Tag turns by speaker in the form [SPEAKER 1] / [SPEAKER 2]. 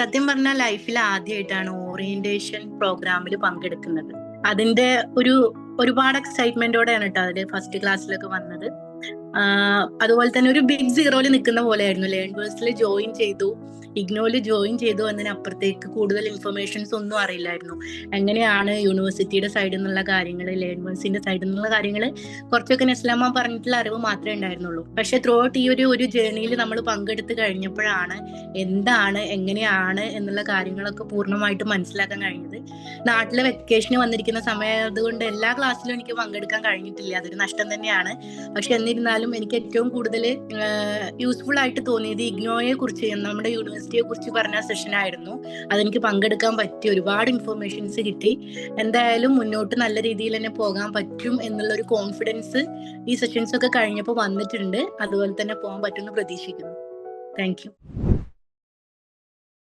[SPEAKER 1] സത്യം പറഞ്ഞാൽ ലൈഫിൽ ആദ്യമായിട്ടാണ് ഓറിയന്റേഷൻ പ്രോഗ്രാമിൽ പങ്കെടുക്കുന്നത്. അതിന്റെ ഒരു ഒരുപാട് എക്സൈറ്റ്മെന്റോടെയാണ് കേട്ടോ അതിൽ ഫസ്റ്റ് ക്ലാസ്സിലൊക്കെ വന്നത്. അതുപോലെ തന്നെ ഒരു ബിഗ് സീറോയിൽ നിൽക്കുന്ന പോലെ പോലെയായിരുന്നു ലേൺവേഴ്സിൽ ജോയിൻ ചെയ്തു. ഇഗ്നോയിൽ ജോയിൻ ചെയ്തു എന്നതിനപ്പുറത്തേക്ക് കൂടുതൽ ഇൻഫർമേഷൻസ് ഒന്നും അറിയില്ലായിരുന്നു. എങ്ങനെയാണ് യൂണിവേഴ്സിറ്റിയുടെ സൈഡിൽ നിന്നുള്ള കാര്യങ്ങൾ ലേൺവേഴ്സിന്റെ സൈഡിൽ നിന്നുള്ള കാര്യങ്ങൾ കുറച്ചൊക്കെ നെസ്ലാമ പറഞ്ഞിട്ടുള്ള അറിവ് മാത്രമേ ഉണ്ടായിരുന്നുള്ളൂ. പക്ഷെ ത്രൂ ഔട്ട് ഈ ഒരു ഒരു ജേർണിയിൽ നമ്മൾ പങ്കെടുത്ത് കഴിഞ്ഞപ്പോഴാണ് എന്താണ് എങ്ങനെയാണ് എന്നുള്ള കാര്യങ്ങളൊക്കെ പൂർണമായിട്ട് മനസ്സിലാക്കാൻ കഴിഞ്ഞത്. നാട്ടിലെ വെക്കേഷന് വന്നിരിക്കുന്ന സമയമായതുകൊണ്ട് എല്ലാ ക്ലാസ്സിലും എനിക്ക് പങ്കെടുക്കാൻ കഴിഞ്ഞിട്ടില്ല. അതൊരു നഷ്ടം തന്നെയാണ്. പക്ഷെ എന്നിരുന്നാലും എനിക്ക് ഏറ്റവും കൂടുതൽ യൂസ്ഫുൾ ആയിട്ട് തോന്നിയത് ഇഗ്നോയെ കുറിച്ച് നമ്മുടെ യൂണിവേഴ്സിറ്റിയെ കുറിച്ച് പറഞ്ഞ സെഷൻ ആയിരുന്നു. അതെനിക്ക് പങ്കെടുക്കാൻ പറ്റി. ഒരുപാട് ഇൻഫർമേഷൻസ് കിട്ടി. എന്തായാലും മുന്നോട്ട് നല്ല രീതിയിൽ തന്നെ പോകാൻ പറ്റും എന്നുള്ള ഒരു കോൺഫിഡൻസ് ഈ സെഷൻസ് ഒക്കെ കഴിഞ്ഞപ്പോൾ വന്നിട്ടുണ്ട്. അതുപോലെ തന്നെ പോകാൻ പറ്റുമെന്ന് പ്രതീക്ഷിക്കുന്നു. Thank you